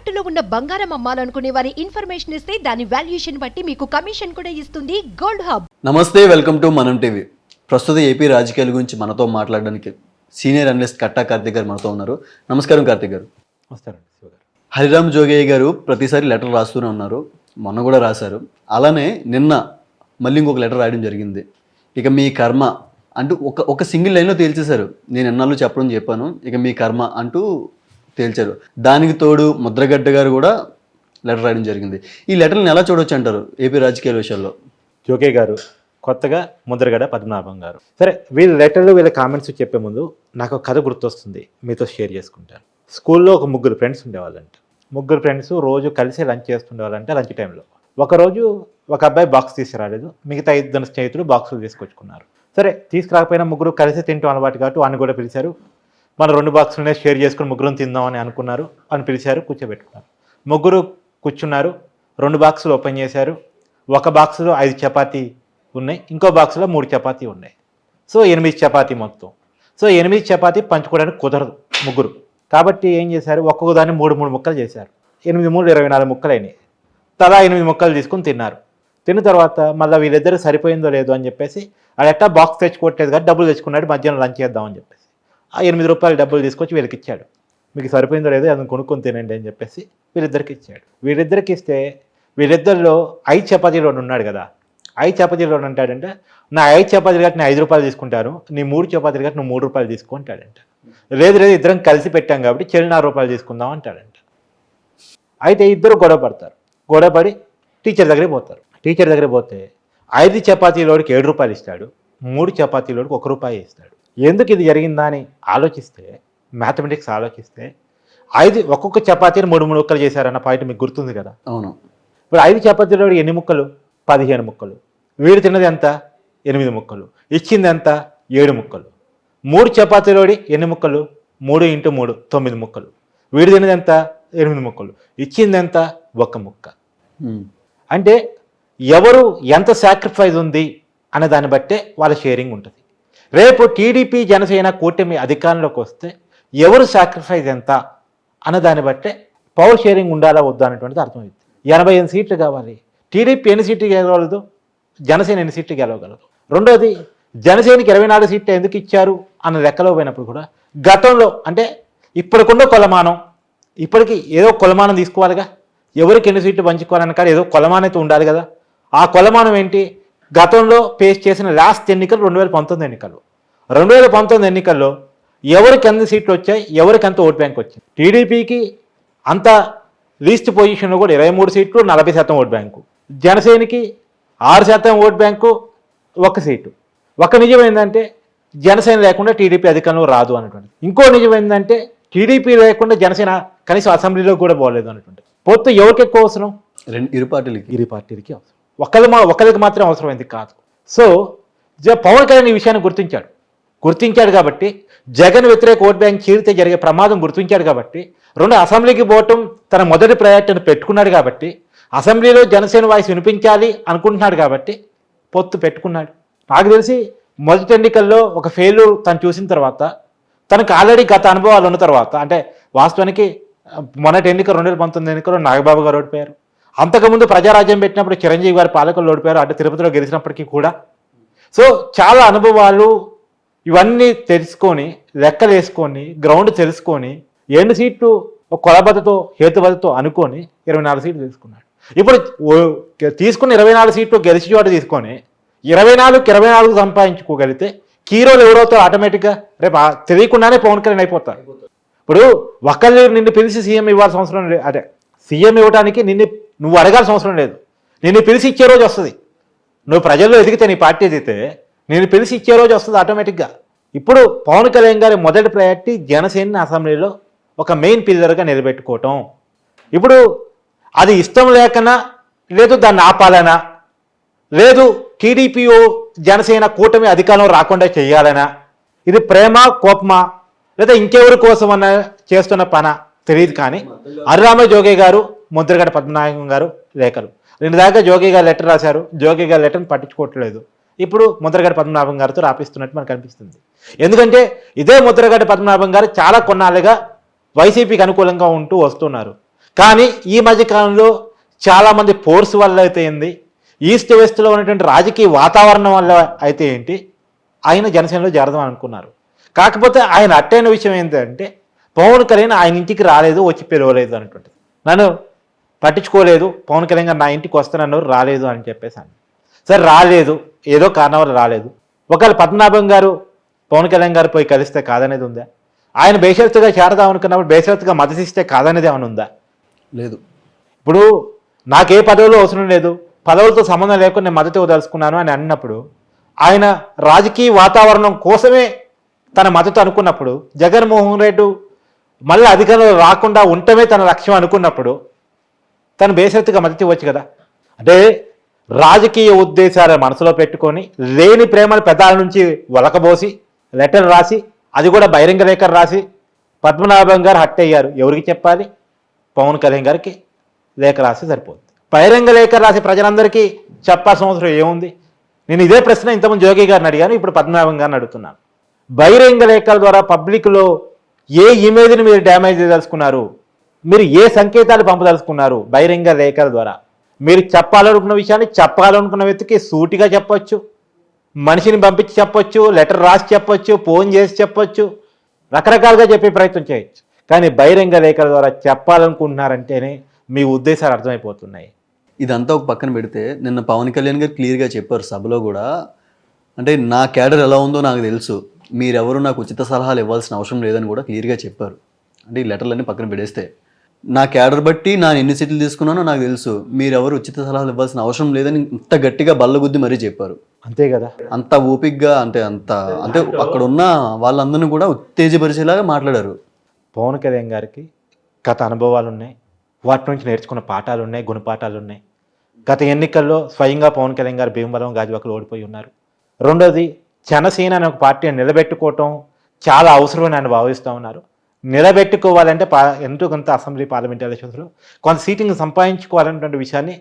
తాకట్టులో ఉన్న బంగారం అమ్మాలనుకునే వారి ఇన్ఫర్మేషన్ ఇస్తే దాని వాల్యుయేషన్ బట్టి మీకు కమిషన్ కూడా ఇస్తుంది గోల్డ్ హబ్. నమస్తే వెల్కమ్ టు మనం టీవీ. ప్రస్తుత ఏపీ రాజకీయాల గురించి మనతో మాట్లాడడానికి సీనియర్ అనలిస్ట్ కట్టా కార్తిక్ గారు మనతో ఉన్నారు. నమస్కారం కార్తిక్ గారు. హరిరామ్ జోగయ్య గారు ప్రతిసారి లెటర్ రాస్తూనే ఉన్నారు. మొన్న కూడా రాశారు. అలానే నిన్న మళ్ళీ ఇంకొక లెటర్ రాయడం జరిగింది. ఇక మీ కర్మ అంటూ ఒక ఒక సింగిల్ లైన్లో తేల్చేశారు. నేను ఎన్నాళ్ళు చెప్పడం చెప్పాను. ఇక మీ కర్మ అంటూ తేల్చారు. దానికి తోడు ముద్రగడ్డ గారు కూడా లెటర్ రాయడం జరిగింది. ఈ లెటర్ని ఎలా చూడొచ్చు అంటారు ఏపీ రాజకీయాల విషయాల్లో? జోకే గారు కొత్తగా ముద్రగడ పద్మనాభం గారు. సరే వీళ్ళ లెటర్లు వీళ్ళ కామెంట్స్ చెప్పే ముందు నాకు ఒక కథ గుర్తొస్తుంది మీతో షేర్ చేసుకుంటాను. స్కూల్లో ఒక ముగ్గురు ఫ్రెండ్స్ ఉండేవాళ్ళంట. ముగ్గురు ఫ్రెండ్స్ రోజు కలిసి లంచ్ చేస్తుండేవాళ్ళంట లంచ్ టైంలో. ఒకరోజు ఒక అబ్బాయి బాక్స్ తీసుకురాలేదు. మిగతా ఇద్దరు స్నేహితులు బాక్సులు తీసుకొచ్చుకున్నారు. సరే తీసుకురాకపోయినా ముగ్గురు కలిసి తింటాం అలవాటు కాబట్టి వాడిని కూడా పిలిచారు. మన రెండు బాక్సులనే షేర్ చేసుకుని ముగ్గురు తిందామని అనుకున్నారు. అని పిలిచారు కూర్చోబెట్టుకున్నారు. ముగ్గురు కూర్చున్నారు రెండు బాక్సులు ఓపెన్ చేశారు. ఒక బాక్సులో ఐదు చపాతీ ఉన్నాయి ఇంకో బాక్సులో మూడు చపాతీ ఉన్నాయి. సో ఎనిమిది చపాతీ మొత్తం. సో ఎనిమిది చపాతీ పంచుకోవడానికి కుదరదు ముగ్గురు. కాబట్టి ఏం చేశారు? ఒక్కొక్క దాన్ని మూడు మూడు ముక్కలు చేశారు. ఎనిమిది మూడు ఇరవై నాలుగు ముక్కలు అయినాయి. తలా ఎనిమిది ముక్కలు తీసుకుని తిన్నారు. తిన్న తర్వాత మళ్ళీ వీళ్ళిద్దరు సరిపోయిందో లేదో అని చెప్పేసి అది బాక్స్ తెచ్చుకోవట్లేదు కాబట్టి డబ్బులు తెచ్చుకున్నాడు మధ్యాహ్నం లంచ్ చేద్దామని చెప్పేసి. ఆ ఎనిమిది రూపాయలు డబ్బులు తీసుకొచ్చి వీళ్ళకి ఇచ్చాడు. మీకు సరిపోయిందో లేదో అది కొనుక్కొని తినండి అని చెప్పేసి వీళ్ళిద్దరికి ఇచ్చాడు. వీళ్ళిద్దరికి ఇస్తే వీళ్ళిద్దరిలో ఐదు చపాతీలో ఉన్నాడు కదా. ఐదు చపాతీలు రెండు అంటాడంటే నా ఐదు చపాతీలు కాబట్టి నేను ఐదు రూపాయలు తీసుకుంటాను నీ మూడు చపాతీలు కాబట్టి నువ్వు మూడు రూపాయలు తీసుకో అంటాడంట. లేదు లేదు ఇద్దరం కలిసి పెట్టాం కాబట్టి చెల్లినారు రూపాయలు తీసుకుందాం అంటాడంట. అయితే ఇద్దరు గొడవ పడతారు. గొడవ పడి టీచర్ దగ్గరికి పోతారు. టీచర్ దగ్గరికి పోతే ఐదు చపాతీలోడికి ఏడు రూపాయలు ఇస్తాడు మూడు చపాతీలోడికి ఒక రూపాయి ఇస్తాడు. ఎందుకు ఇది జరిగిందా అని ఆలోచిస్తే మ్యాథమెటిక్స్ ఆలోచిస్తే ఐదు ఒక్కొక్క చపాతీని మూడు మూడు ముక్కలు చేశారన్న పాయింట్ మీకు గుర్తుంది కదా? అవును. ఇప్పుడు ఐదు చపాతీలోడు ఎన్ని ముక్కలు? పదిహేను ముక్కలు. వీడు తిన్నది ఎంత? ఎనిమిది ముక్కలు. ఇచ్చింది ఎంత? ఏడు ముక్కలు. మూడు చపాతీలోడి ఎన్ని ముక్కలు? మూడు ఇంటూ మూడు తొమ్మిది ముక్కలు. వీడు తిన్నది ఎంత? ఎనిమిది ముక్కలు. ఇచ్చింది ఎంత? ఒక్క ముక్క. అంటే ఎవరు ఎంత సాక్రిఫైస్ ఉంది అనే దాన్ని బట్టే వాళ్ళ షేరింగ్ ఉంటుంది. రేపు టీడీపీ జనసేన కూటమి అధికారంలోకి వస్తే ఎవరు సాక్రిఫైస్ ఎంత అన్న దాన్ని బట్టే పవర్ షేరింగ్ ఉండాలా వద్దా అనేటువంటిది అర్థమైంది. ఎనభై ఎనిమిది సీట్లు కావాలి. టీడీపీ ఎన్ని సీట్లు గెలవగలదు? జనసేన ఎన్ని సీట్లు గెలవగలదు? రెండోది జనసేనకి ఇరవై నాలుగు సీట్లు ఎందుకు ఇచ్చారు అన్న లెక్కలో పోయినప్పుడు కూడా గతంలో అంటే ఇప్పటికున్న కొలమానం ఇప్పటికి ఏదో కొలమానం తీసుకోవాలిగా? ఎవరికి ఎన్ని సీట్లు పంచుకోవాలని కాదు ఏదో కొలమానం అయితే ఉండాలి కదా. ఆ కొలమానం ఏంటి? గతంలో పేస్ చేసిన లాస్ట్ ఎన్నికలు రెండు వేల పంతొమ్మిది ఎన్నికలు. రెండు వేల పంతొమ్మిది ఎన్నికల్లో ఎవరికి ఎన్ని సీట్లు వచ్చాయి ఎవరికి ఎంత ఓట్ బ్యాంక్ వచ్చింది? టీడీపీకి అంత లీస్ట్ పొజిషన్లో కూడా ఇరవై మూడు సీట్లు నలభై శాతం ఓట్ బ్యాంకు. జనసేనకి ఆరు శాతం ఓట్ బ్యాంకు ఒక సీటు. ఒక నిజం ఏంటంటే జనసేన లేకుండా టీడీపీ అధికారంలో రాదు అన్నటువంటి. ఇంకో నిజం ఏంటంటే టీడీపీ లేకుండా జనసేన కనీసం అసెంబ్లీలో కూడా పోలేదు అన్నటువంటి. పొత్తు ఎవరికి ఎక్కువ అవసరం? రెండు ఇరు పార్టీలకి. ఇరు పార్టీలకి అవసరం. ఒకరి మా ఒకరికి మాత్రం అవసరమైంది కాదు. సో జ- పవన్ కళ్యాణ్ ఈ విషయాన్ని గుర్తించాడు. గుర్తించాడు కాబట్టి జగన్ వ్యతిరేక ఓట్ బ్యాంక్ చీరితే జరిగే ప్రమాదం గుర్తించాడు కాబట్టి రెండు అసెంబ్లీకి పోవటం తన మొదటి ప్రయారిటీని పెట్టుకున్నాడు కాబట్టి అసెంబ్లీలో జనసేన వాయిస్ వినిపించాలి అనుకుంటున్నాడు కాబట్టి పొత్తు పెట్టుకున్నాడు. నాకు తెలిసి మొదటి ఎన్నికల్లో ఒక ఫెయిల్ తను చూసిన తర్వాత తనకు ఆల్రెడీ గత అనుభవాలు ఉన్న తర్వాత అంటే వాస్తవానికి మొన్నటి ఎన్నిక రెండు వేల పంతొమ్మిది ఎన్నికలో నాగబాబు గారు ఓడిపోయారు. అంతకుముందు ప్రజారాజ్యం పెట్టినప్పుడు చిరంజీవి గారి పాలకులు ఓడిపోయారు అంటే తిరుపతిలో గెలిచినప్పటికీ కూడా. సో చాలా అనుభవాలు ఇవన్నీ తెలుసుకొని లెక్కలు వేసుకొని గ్రౌండ్ తెలుసుకొని ఎన్ని సీట్లు కొలబద్దతో హేతుబద్దతో అనుకొని ఇరవై నాలుగు సీట్లు తీసుకున్నాడు. ఇప్పుడు ఓ- తీసుకున్న ఇరవై నాలుగు సీట్లు గెలిచి చోట తీసుకొని ఇరవై నాలుగు ఇరవై నాలుగు సంపాదించుకోగలిగితే కీరోలు ఎవరవుతో ఆటోమేటిక్గా రేపు తెలియకుండానే పవన్ కళ్యాణ్ అయిపోతారు. ఇప్పుడు ఒకళ్ళు నిన్ను పిలిచి సీఎం ఇవ్వాల్సిన అవసరం అదే సీఎం ఇవ్వడానికి నిన్ను నువ్వు అడగాల్సిన అవసరం లేదు. నేను పిలిచి ఇచ్చే రోజు వస్తుంది. నువ్వు ప్రజల్లో ఎదిగితే నీ పార్టీ ఎదిగితే నేను పిలిచి ఇచ్చే రోజు వస్తుంది ఆటోమేటిక్గా ఇప్పుడు పవన్ కళ్యాణ్ గారి మొదటి ప్రయారిటీ జనసేన అసెంబ్లీలో ఒక మెయిన్ పిల్లర్గా నిలబెట్టుకోవటం. ఇప్పుడు అది ఇష్టం లేకనా లేదు దాన్ని ఆపాలనా లేదు టీడీపీఓ జనసేన కూటమి అధికారం రాకుండా చేయాలనా ఇది ప్రేమ కోపమా లేదా ఇంకెవరి కోసం అన్న చేస్తున్న పన? తెలియదు కానీ. అర్రామ జోగే గారు ముద్రగడ పద్మనాభం గారు లేఖలు. రెండు దాకా జోగి గారు లెటర్ రాశారు. జోగి గారు లెటర్ని పట్టించుకోవట్లేదు. ఇప్పుడు ముద్రగడ పద్మనాభం గారితో రాపిస్తున్నట్టు మనకు అనిపిస్తుంది. ఎందుకంటే ఇదే ముద్రగడ పద్మనాభం గారు చాలా కొన్నాళ్ళుగా వైసీపీకి అనుకూలంగా ఉంటూ వస్తున్నారు. కానీ ఈ మధ్య కాలంలో చాలామంది ఫోర్స్ వల్ల అయితే ఏంది? ఈస్ట్ వెస్ట్లో ఉన్నటువంటి రాజకీయ వాతావరణం వల్ల అయితే ఏంటి? ఆయన జనసేనలో చేరదాం అనుకున్నారు. కాకపోతే ఆయన అట్టైన విషయం ఏంటంటే పవన్ కళ్యాణ్ ఆయన ఇంటికి రాలేదు వచ్చి పిలవలేదు అనేటువంటిది నన్ను పట్టించుకోలేదు. పవన్ కళ్యాణ్ గారు నా ఇంటికి వస్తానన్నారు రాలేదు అని చెప్పేసాను సరే రాలేదు. ఏదో కారణం వల్ల రాలేదు. ఒకవేళ పద్మనాభం గారు పవన్ కళ్యాణ్ గారు పోయి కలిస్తే కాదనేది ఉందా? ఆయన బేషరతుగా చేరదాం అనుకున్నప్పుడు బేషరతుగా మద్దతిస్తే కాదనేది ఏమైనా ఉందా? లేదు. ఇప్పుడు నాకే పదవులు అవసరం లేదు. పదవులతో సంబంధం లేకుండా నేను మద్దతు ఇవ్వదలుచుకున్నాను అని అన్నప్పుడు ఆయన రాజకీయ వాతావరణం కోసమే తన మద్దతు అనుకున్నప్పుడు జగన్మోహన్ రెడ్డి మళ్ళీ అధికారంలో రాకుండా ఉండటమే తన లక్ష్యం అనుకున్నప్పుడు తను బేసరతుగా మద్దతు ఇవ్వచ్చు కదా? అంటే రాజకీయ ఉద్దేశాలు మనసులో పెట్టుకొని లేని ప్రేమను పెదాల నుంచి వలకబోసి లెటర్ రాసి అది కూడా బహిరంగ లేఖ రాసి పద్మనాభం గారు హట్ అయ్యారు. ఎవరికి చెప్పాలి? పవన్ కళ్యాణ్ గారికి. లేఖ రాసి సరిపోతుంది. బహిరంగ లేఖ రాసి ప్రజలందరికీ చెప్పాల్సిన అవసరం ఏముంది? నేను ఇదే ప్రశ్న ఇంతకుముందు జోగి గారిని అడిగాను ఇప్పుడు పద్మనాభం గారిని అడుగుతున్నాను. బహిరంగ లేఖల ద్వారా పబ్లిక్లో ఏ ఇమేజ్ని మీరు డ్యామేజ్ చేయదలుచుకున్నారు? మీరు ఏ సంకేతాలు పంపదలుచుకున్నారు? బహిరంగ రేఖల ద్వారా. మీరు చెప్పాలనుకున్న విషయాన్ని చెప్పాలనుకున్న వ్యక్తికి సూటిగా చెప్పొచ్చు మనిషిని పంపించి చెప్పొచ్చు లెటర్ రాసి చెప్పొచ్చు ఫోన్ చేసి చెప్పొచ్చు రకరకాలుగా చెప్పే ప్రయత్నం చేయొచ్చు. కానీ బహిరంగ రేఖల ద్వారా చెప్పాలనుకుంటున్నారంటేనే మీ ఉద్దేశాలు అర్థమైపోతున్నాయి. ఇదంతా ఒక పక్కన పెడితే నిన్న పవన్ కళ్యాణ్ గారు క్లియర్గా చెప్పారు సభలో కూడా. అంటే నా క్యాడర్ ఎలా ఉందో నాకు తెలుసు. మీరెవరు నాకు ఉచిత సలహాలు ఇవ్వాల్సిన అవసరం లేదని కూడా క్లియర్గా చెప్పారు. అంటే ఈ లెటర్లన్నీ పక్కన పెడేస్తే నా క్యాడర్ బట్టి నా ఎన్ని సీట్లు తీసుకున్నానో నాకు తెలుసు. మీరెవరు ఉచిత సలహాలు ఇవ్వాల్సిన అవసరం లేదని ఇంత గట్టిగా బల్లగుద్ది మరీ చెప్పారు. అంతే కదా? అంత ఓపిక్గా అంటే అంత అంటే అక్కడ ఉన్న వాళ్ళందరినీ కూడా ఉత్తేజపరిచేలాగా మాట్లాడారు. పవన్ కళ్యాణ్ గారికి గత అనుభవాలు ఉన్నాయి వాటి నుంచి నేర్చుకున్న పాఠాలు ఉన్నాయి గుణపాఠాలు ఉన్నాయి గత ఎన్నికల్లో స్వయంగా పవన్ కళ్యాణ్ గారు భీమవరం గాజువాకలు ఓడిపోయి ఉన్నారు. రెండోది జనసేన అనే ఒక పార్టీని నిలబెట్టుకోవటం చాలా అవసరమని ఆయన భావిస్తూ ఉన్నారు. నిలబెట్టుకోవాలంటే పా ఎంతో కొంత అసెంబ్లీ పార్లమెంట్ ఎలక్షన్స్లో కొంత సీటింగ్ సంపాదించుకోవాలనేటువంటి విషయాన్ని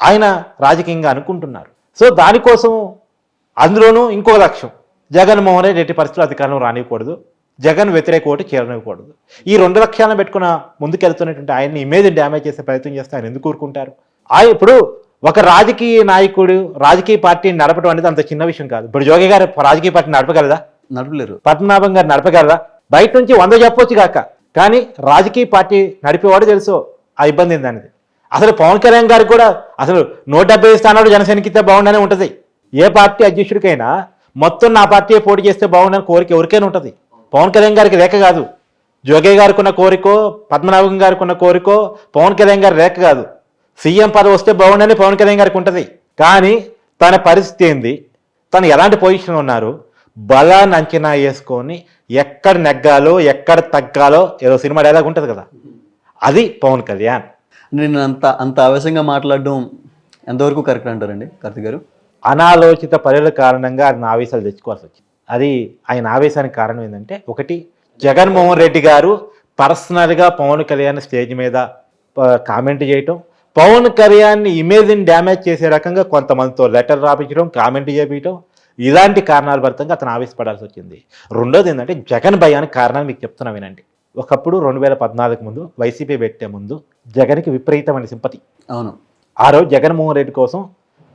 ఆయన రాజకీయంగా అనుకుంటున్నారు. సో దానికోసం అందులోనూ ఇంకో లక్ష్యం. జగన్మోహన్ రెడ్డి ఎట్టి పరిస్థితుల్లో అధికారంలో రానివ్వకూడదు. జగన్ వ్యతిరేక ఓటు చేరనివ్వకూడదు. ఈ రెండు లక్ష్యాలను పెట్టుకున్న ముందుకెళ్తున్నటువంటి ఆయన్ని ఇమేజ్ డ్యామేజ్ చేసే ప్రయత్నం చేస్తే ఆయన ఎందుకు కోరుకుంటారు ఆయన ఇప్పుడు ఒక రాజకీయ నాయకుడు రాజకీయ పార్టీని నడపడం అనేది అంత చిన్న విషయం కాదు. ఇప్పుడు జోగి గారు రాజకీయ పార్టీ నడపగలదా? నడపలేరు. పద్మనాభం గారు నడపగలరా? బయట నుంచి వంద చెప్పొచ్చు కాక. కానీ రాజకీయ పార్టీ నడిపేవాడు తెలుసు ఆ ఇబ్బంది ఏందనేది. అసలు పవన్ కళ్యాణ్ గారికి కూడా అసలు నూట డెబ్బై స్థానాలు జనసేనకి ఇస్తే బాగుండనే ఉంటుంది. ఏ పార్టీ అధ్యక్షుడికైనా మొత్తం నా పార్టీ పోటీ చేస్తే బాగుండని కోరిక ఎవరికైనా ఉంటుంది. పవన్ కళ్యాణ్ గారికి రేఖ కాదు. జోగయ్య గారికి ఉన్న కోరికో పద్మనాభం గారికి ఉన్న కోరికో పవన్ కళ్యాణ్ గారి రేఖ కాదు. సీఎం పదవి వస్తే బాగుండని పవన్ కళ్యాణ్ గారికి ఉంటుంది. కానీ తన పరిస్థితి ఏంది? తను ఎలాంటి పొజిషన్ ఉన్నారు? బలాన్ని అంచనా వేసుకొని ఎక్కడ నెగ్గాలో ఎక్కడ తగ్గాలో ఏదో సినిమా డైలాగ్ ఉంటుంది కదా. అది పవన్ కళ్యాణ్. నేను అంత అంత ఆవేశంగా మాట్లాడడం ఎంతవరకు కరెక్ట్ అంటారండి కార్తిక్ గారు? అనాలోచిత పనుల కారణంగా ఆయన ఆవేశాలు తెచ్చుకోవాల్సి వచ్చింది అది ఆయన ఆవేశానికి కారణం ఏంటంటే ఒకటి జగన్మోహన్ రెడ్డి గారు పర్సనల్గా పవన్ కళ్యాణ్ స్టేజ్ మీద కామెంట్ చేయటం. పవన్ కళ్యాణ్ ఇమేజ్ని డ్యామేజ్ చేసే రకంగా కొంతమందితో లెటర్ రాపించడం కామెంట్ చేపించడం ఇలాంటి కారణాల భరితంగా అతను ఆవేశపడాల్సి వచ్చింది. రెండోది ఏంటంటే జగన్ భయానికి కారణాలు మీకు చెప్తున్నా వినండి. ఒకప్పుడు రెండు వేల పద్నాలుగు ముందు వైసీపీ పెట్టే ముందు జగన్కి విపరీతమైన సింపతి. అవును. ఆ రోజు జగన్మోహన్ రెడ్డి కోసం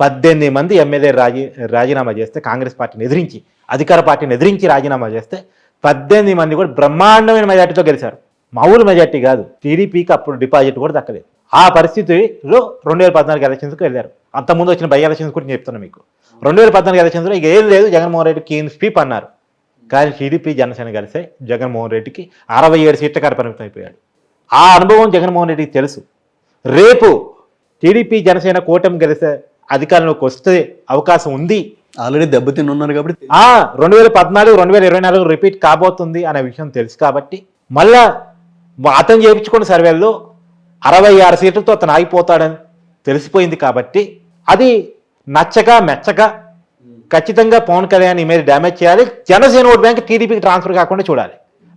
పద్దెనిమిది మంది ఎమ్మెల్యే రాజీ రాజీనామా చేస్తే కాంగ్రెస్ పార్టీని ఎదిరించి అధికార పార్టీని ఎదిరించి రాజీనామా చేస్తే పద్దెనిమిది మంది కూడా బ్రహ్మాండమైన మెజార్టీతో గెలిచారు. మామూలు మెజార్టీ కాదు. టీడీపీకి అప్పుడు డిపాజిట్ కూడా దక్కలేదు. ఆ పరిస్థితిలో రెండు వేల పద్నాలుగు ఎలక్షన్స్కి వెళ్ళారు. అంతకుముందు వచ్చిన బై ఎలక్షన్స్ కూడా నేను చెప్తున్నాను మీకు. రెండు వేల పద్నాలుగు ఎలక్షన్స్లో ఇక ఏం లేదు జగన్మోహన్ రెడ్డి కీన్ స్వీప్ అన్నారు. కానీ టీడీపీ జనసేన కలిసే జగన్మోహన్ రెడ్డికి అరవై ఏడు సీట్ల కాడ పరిమితం అయిపోయాడు. ఆ అనుభవం జగన్మోహన్ రెడ్డికి తెలుసు. రేపు టీడీపీ జనసేన కూటమి గెలిస్తే అధికారంలోకి వస్తే అవకాశం ఉంది. ఆల్రెడీ దెబ్బతిని ఉన్నారు కాబట్టి ఆ రెండు వేల పద్నాలుగు రెండు వేల ఇరవై నాలుగు రిపీట్ కాబోతుంది అనే విషయం తెలుసు కాబట్టి మళ్ళా అతను చేయించుకున్న సర్వేల్లో అరవై ఆరు సీట్లతో అతను ఆగిపోతాడని తెలిసిపోయింది కాబట్టి అది నచ్చక మెచ్చక ఖచ్చితంగా పవన్ కళ్యాణ్ ఇమేజ్ డ్యామేజ్ చేయాలి. జనసేన ఓట్ బ్యాంక్ టీడీపీకి ట్రాన్స్ఫర్ కాకుండా చూడాలి.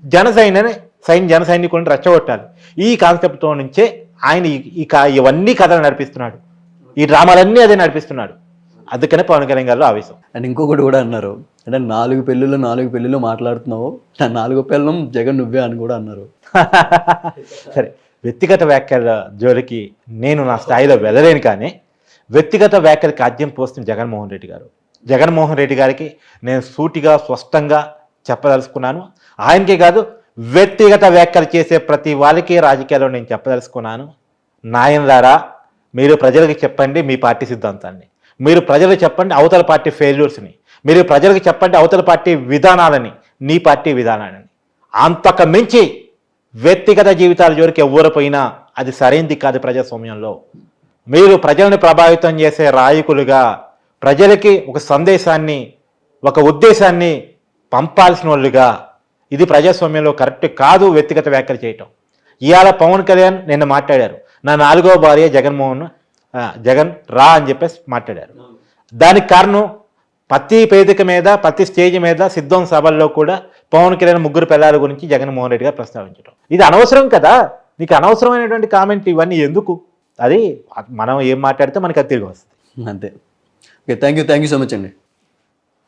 జనసైన్యని సైన్ జన సైనికులను రెచ్చగొట్టాలి. ఈ కాన్సెప్ట్తో నుంచే ఆయన ఈ- ఇవన్నీ కథలు నడిపిస్తున్నాడు. ఈ డ్రామాలన్నీ అదే నడిపిస్తున్నాడు. అందుకనే పవన్ కళ్యాణ్ గారిలో ఆవేశం. అండ్ ఇంకొకటి కూడా అన్నారు. అంటే నాలుగు పెళ్ళిళ్ళు నాలుగు పెళ్ళిళ్ళు మాట్లాడుతున్నావు. నా నాలుగో పెళ్ళం జగన్ నువ్వే అని కూడా అన్నారు. సరే. వ్యక్తిగత వ్యాఖ్యల జోలికి నేను నా స్థాయిలో వెళ్ళలేను కానీ వ్యక్తిగత వ్యాఖ్యలకు ఆద్యం పోస్తుంది జగన్మోహన్ రెడ్డి గారు. జగన్మోహన్ రెడ్డి గారికి నేను సూటిగా స్పష్టంగా చెప్పదలుచుకున్నాను. ఆయనకే కాదు వ్యక్తిగత వ్యాఖ్యలు చేసే ప్రతి వాళ్ళకి రాజకీయాల్లో నేను చెప్పదలుచుకున్నాను. నాయనలారా మీరు ప్రజలకు చెప్పండి మీ పార్టీ సిద్ధాంతాన్ని. మీరు ప్రజలకు చెప్పండి అవతల పార్టీ ఫెయిల్యూర్స్ని. మీరు ప్రజలకు చెప్పండి అవతల పార్టీ విధానాలని నీ పార్టీ విధానాలని అంతకు మించి వ్యక్తిగత జీవితాల జోరికి ఎవ్వరు పోయినా అది సరైంది కాదు ప్రజాస్వామ్యంలో. మీరు ప్రజలను ప్రభావితం చేసే రాయకులుగా ప్రజలకి ఒక సందేశాన్ని ఒక ఉద్దేశాన్ని పంపాల్సిన వాళ్ళుగా ఇది ప్రజాస్వామ్యంలో కరెక్ట్ కాదు వ్యక్తిగత వ్యాఖ్యలు చేయటం. ఇవాళ పవన్ కళ్యాణ్ నిన్న మాట్లాడారు. నా నాలుగో భార్య జగన్మోహన్ జగన్ రా అని చెప్పేసి మాట్లాడారు. దానికి కారణం ప్రతి వేదిక మీద ప్రతి స్టేజ్ మీద సిద్ధం సభల్లో కూడా పవన్ కళ్యాణ్ ముగ్గురు పిల్లల గురించి జగన్మోహన్ రెడ్డి గారు ప్రస్తావించడం ఇది అనవసరం కదా. నీకు అనవసరమైనటువంటి కామెంట్ ఇవన్నీ ఎందుకు? అది మనం ఏం మాట్లాడితే మనకి అది తిరిగి వస్తుంది. అంతే. Okay thank you thank you so much అండి.